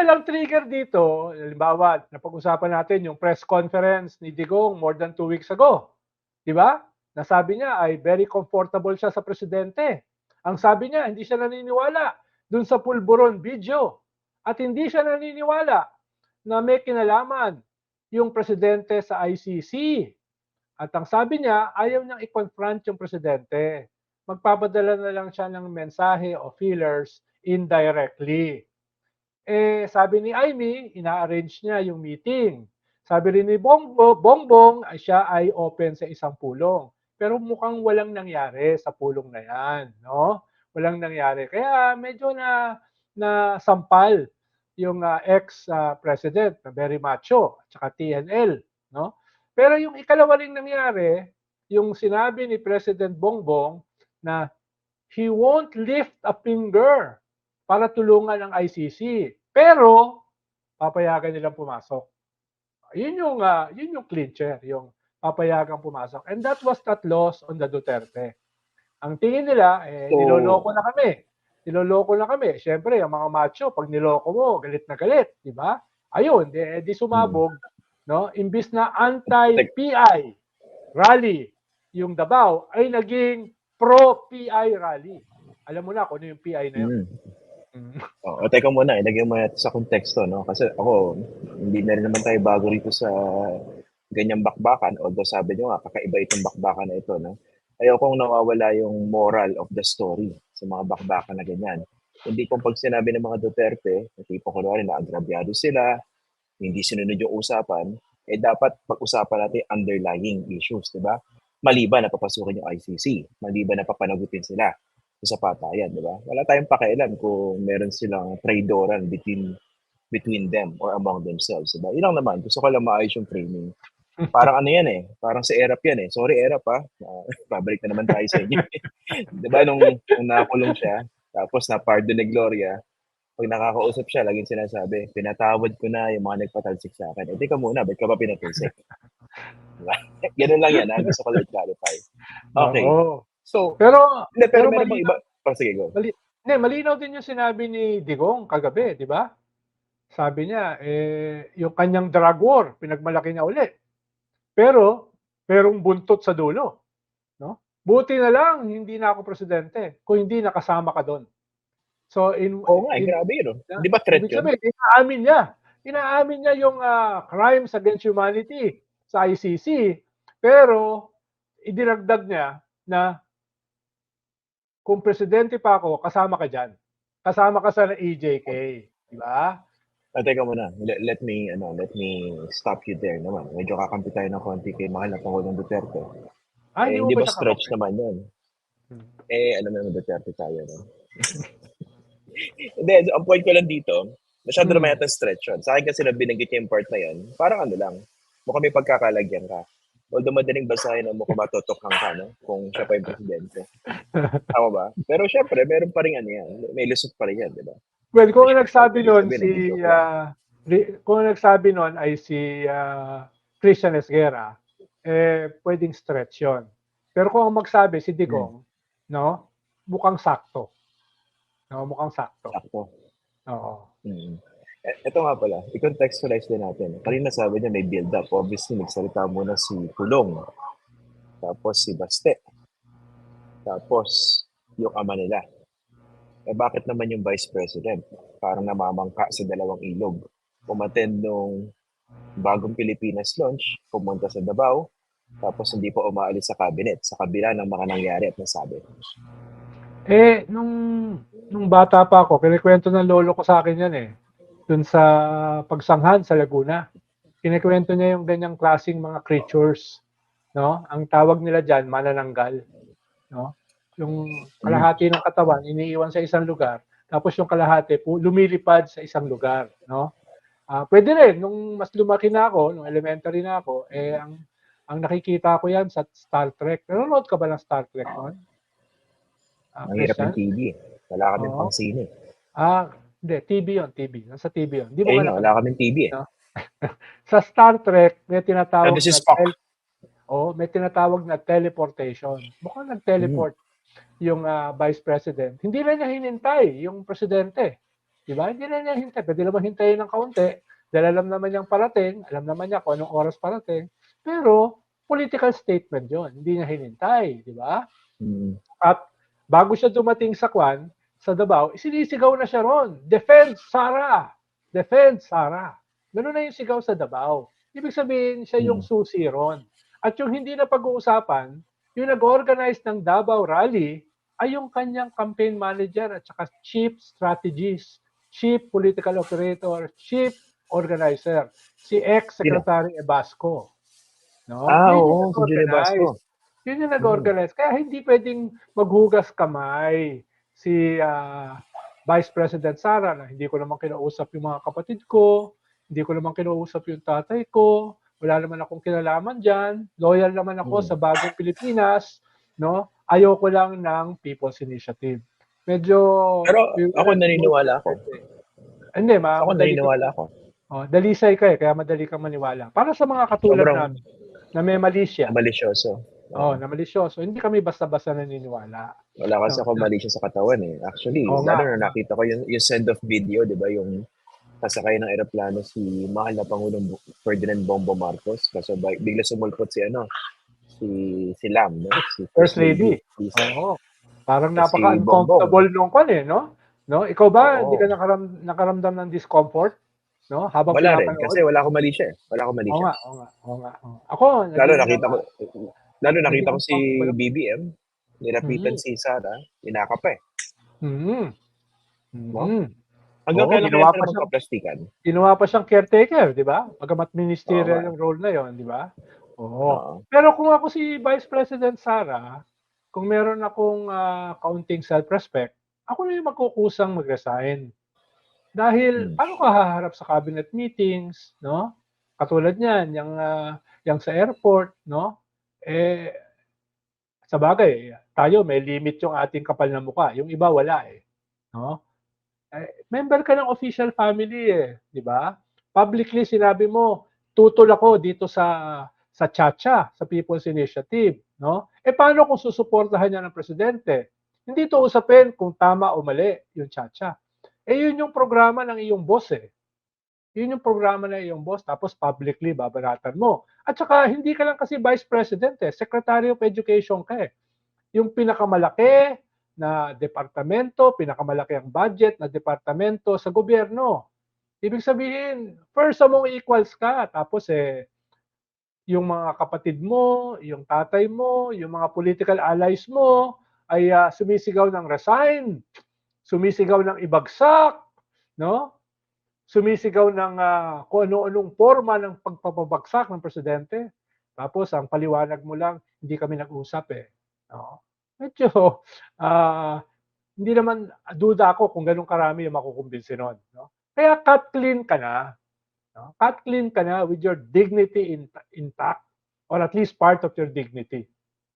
well, ang trigger dito, halimbawa, napag-usapan natin yung press conference ni Digong more than two weeks ago. Di ba? Nasabi niya ay very comfortable siya sa presidente. Ang sabi niya, hindi siya naniniwala dun sa pulburon video. At hindi siya naniniwala na may kinalaman yung presidente sa ICC. At ang sabi niya, ayaw niyang i-confront yung presidente. Magpapadala na lang siya ng mensahe o feelers indirectly. Eh, sabi ni Amy, ina-arrange niya yung meeting. Sabi rin ni Bongbong, Bongbong ay siya ay open sa isang pulong. Pero mukhang walang nangyari sa pulong na yan, no? Walang nangyari. Kaya medyo na na sampal yung uh, ex-president na very macho at saka TNL, no? Pero yung ikalawa ring nangyari, yung sinabi ni President Bongbong na he won't lift a finger para tulungan ang ICC. Pero papayagan nilang pumasok. Yun yung uh, yun yung clincher, yung papayagan pumasok. And that was not lost on the Duterte. Ang tingin nila, eh, so, niloloko na kami. Niloloko na kami. Siyempre, ang mga macho, pag niloko mo, galit na galit, di ba? Ayun, di, di sumabog, hmm. no? Imbis na anti-PI rally yung Davao ay naging pro-PI rally. Alam mo na kung ano yung PI na yun. Hmm. Mm. Oh, teka muna, ilagay mo sa konteksto, no? Kasi ako, hindi na rin naman tayo bago rito sa ganyang bakbakan. Although sabi nyo nga, kakaiba itong bakbakan na ito, no? Ayokong nawawala yung moral of the story sa mga bakbakan na ganyan. Hindi kung pag sinabi ng mga Duterte, na tipo kunwari na agrabyado sila, hindi sinunod yung usapan, eh dapat pag-usapan natin underlying issues, di ba? Maliban na papasukin yung ICC, maliban na papanagutin sila sa patayan, di ba? Wala tayong pakialam kung meron silang traidoran between between them or among themselves, di ba? Yun lang naman, gusto ko lang maayos yung framing. Parang ano yan eh, parang sa Erap yan eh. Sorry Erap ha, uh, babalik na naman tayo sa inyo. di ba nung, nung nakulong siya, tapos na pardon ni Gloria, pag nakakausap siya, laging sinasabi, pinatawad ko na yung mga nagpatalsik sa akin. Eh, ka muna, ba't ka ba pinatalsik? Ganun lang yan, ha? gusto ko lang clarify. Okay. Oo. So, pero, hindi, pero, pero malinaw, iba. Oh, sige, go. Mali, hindi, malinaw din yung sinabi ni Digong kagabi, di ba? Sabi niya, eh, yung kanyang drug war, pinagmalaki niya uli. Pero, merong buntot sa dulo. No? Buti na lang, hindi na ako presidente kung hindi nakasama ka doon. So, in, Oo nga, in, grabe yun. No? Di ba threat yun? Sabihin, inaamin niya. Inaamin niya yung uh, crimes against humanity sa ICC. Pero, idinagdag niya na kung presidente pa ako, kasama ka dyan. Kasama ka sa EJK. Di ba? Ah, teka muna. Let, let me ano, let me stop you there naman. Medyo kakampi tayo ng konti kay mahal na Pangulong Duterte. Ah, eh, hindi ba stretch kakampi? naman yun? Hmm. Eh, alam naman Duterte tayo. No? Hindi, ang point ko lang dito, masyado hmm. naman yata stretch yun. Sa akin kasi na binanggit niya yung part na yun, parang ano lang, mukhang may pagkakalagyan ka. Although madaling basahin mo kung matotokhang ka, no? Kung siya pa yung presidente. Tama ba? Pero syempre, meron pa rin ano yan. May lusot pa rin yan, di ba? Well, kung nagsabi noon si... Uh, kung nagsabi noon ay si uh, Christian Esguera, eh, pwedeng stretch yon. Pero kung ang magsabi si Digong, hmm. no, mukhang sakto. No, mukhang sakto. Sakto. Oo. Hmm. Ito nga pala, i-contextualize din natin. Kanina sabi niya may build-up. Obviously, nagsalita muna si Pulong. Tapos si Baste. Tapos yung ama nila. Eh bakit naman yung Vice President? Parang namamangka sa dalawang ilog. Umattend nung bagong Pilipinas launch, pumunta sa Davao, tapos hindi pa umaalis sa cabinet sa kabila ng mga nangyari at nasabi. Eh, nung, nung bata pa ako, kinikwento ng lolo ko sa akin yan eh dun sa pagsanghan sa Laguna. Kinikwento niya yung ganyang klasing mga creatures, no? Ang tawag nila diyan manananggal, no? Yung kalahati ng katawan iniiwan sa isang lugar, tapos yung kalahati po lumilipad sa isang lugar, no? Uh, pwede rin nung mas lumaki na ako, nung elementary na ako, eh ang ang nakikita ko yan sa Star Trek. Nanonood ka ba ng Star Trek noon? Uh, Ang hirap ng TV. Wala kami pang sine. Ah, hindi, TV yon TV. Nasa TV yon Di ba eh, no, wala kaming TV eh. No? sa Star Trek, may tinatawag na tel- oh, may tinatawag na teleportation. Mukhang nag-teleport mm. yung uh, vice president. Hindi na niya hinintay yung presidente. Di ba? Hindi na niya hintay. Pwede naman hintayin ng kaunti. Dahil alam naman niyang parating, alam naman niya kung anong oras parating. Pero, political statement yon Hindi niya hinintay. Di ba? Mm. At bago siya dumating sa Kwan, sa Davao, sinisigaw na siya ron. Defend Sara! Defend Sara! Ganun na yung sigaw sa Davao. Ibig sabihin, siya yung Hmm. susi ron. At yung hindi na pag-uusapan, yung nag-organize ng Davao Rally, ay yung kanyang campaign manager at saka chief strategist, chief political operator, chief organizer, si ex-secretary Ebasco. No? Ah, oo, si Julie nag-organize. Basco. Yun yung nag-organize. Kaya hindi pwedeng maghugas kamay si ah, Vice President Sara na hindi ko naman kinausap yung mga kapatid ko, hindi ko naman kinausap yung tatay ko, wala naman akong kinalaman dyan, loyal naman ako Hmm. sa bagong Pilipinas, no? Ayoko lang ng People's Initiative. Medyo... Pero ako naniniwala ako. Hindi, ma. Ako naniniwala ako. Oh, dalisay ka eh, kaya madali kang maniwala. Para sa mga katulad Sobrang- namin na may malisya, Malisyoso. oh, na malisyoso, hindi kami basta-basta naniniwala. Wala kasi ako mali siya sa katawan eh. Actually, Oo lalo nga. na nakita ko yung, yung send-off video, di ba? Yung kasakay ng aeroplano si mahal na Pangulong Ferdinand Bongbong Marcos. Kasi ba- bigla sumulpot si ano, si si Lam, no? Si First Lady. Si- Oo. Parang napaka-uncomfortable nung kwan eh, no? No? Ikaw ba, hindi ka nakaram, nakaramdam ng discomfort? No? Habang Wala rin. Kasi wala akong mali siya eh. Wala akong mali Oo siya. nga, oo nga, oo nga. oo. Ako, Lalo nakita ko, lalo nakita ko si BBM, nilapitan Mhm. si Sara, inaka pa eh. Mhm. No? Mhm. Hanggang Oo, kailan ginawa pa sila siya- magpaplastikan? Ginawa pa siyang caretaker, di ba? Pagamat ministerial yung role na yon, di ba? Oo. Oo. Pero kung ako si Vice President Sara, kung meron akong ah, kaunting self-respect, ako na yung magkukusang mag-resign. Dahil Hmm. paano ka haharap sa cabinet meetings, no? Katulad niyan, yung, ah, yung sa airport, no? Eh, sa bagay, tayo may limit yung ating kapal na mukha. Yung iba wala eh. No? Eh, member ka ng official family eh, di ba? Publicly sinabi mo, tutol ako dito sa sa Chacha, sa People's Initiative, no? Eh paano kung susuportahan niya ng presidente? Hindi to usapin kung tama o mali yung Chacha. Eh yun yung programa ng iyong boss eh. Yun yung programa ng iyong boss tapos publicly babaratan mo. At saka hindi ka lang kasi vice president eh, secretary of education ka eh. Yung pinakamalaki na departamento, pinakamalaki ang budget na departamento sa gobyerno. Ibig sabihin, first among equals ka. Tapos eh, yung mga kapatid mo, yung tatay mo, yung mga political allies mo ay ah, sumisigaw ng resign, sumisigaw ng ibagsak, no? Sumisigaw ng ah, kung ano-anong forma ng pagpapabagsak ng presidente. Tapos ang paliwanag mo lang, hindi kami nag-usap eh. No? Medyo ah, hindi naman duda ako kung ganun karami yung makukumbinsi nun. No? Kaya cut clean ka na. No? Cut clean ka na with your dignity in, intact or at least part of your dignity.